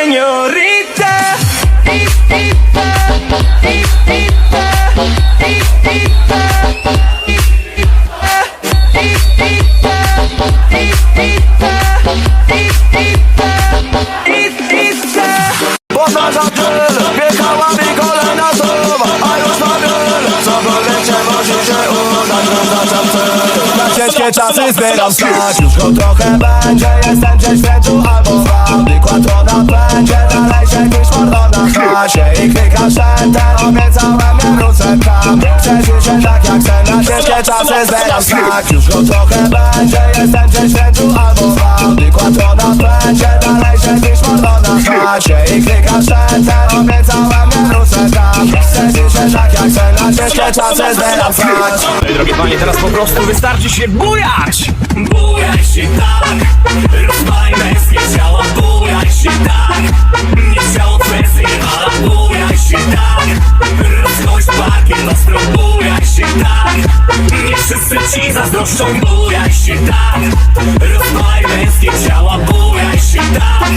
señorita. Poznacza styl, wjechała mi kolana słowa A już ją, cokolwiek cię musi się udać Wyznaczam cel, na ciężkie czasy zbieram stać Już go trochę będzie, jestem gdzieś w albo w na chasie I klikasz enter, obiecałem nie wrócę tam się tak jak chcę, na ciężkie czasy zbieram stać Już go trochę będzie, jestem gdzieś w Wiedzu albo w Audi Quattro będzie, dalej się niż mordo na chasie I klikasz enter, obiecałem nie wrócę tam się tak jak chcę, na ciężkie czasy zbieram stać Ej, drogie panie, teraz po prostu wystarczy się bujać! Bujaj się tak, rozmaj nie wszyscy ci zazdroszczą Bujaj się tak, rozmaj męskie ciała Bujaj się tak,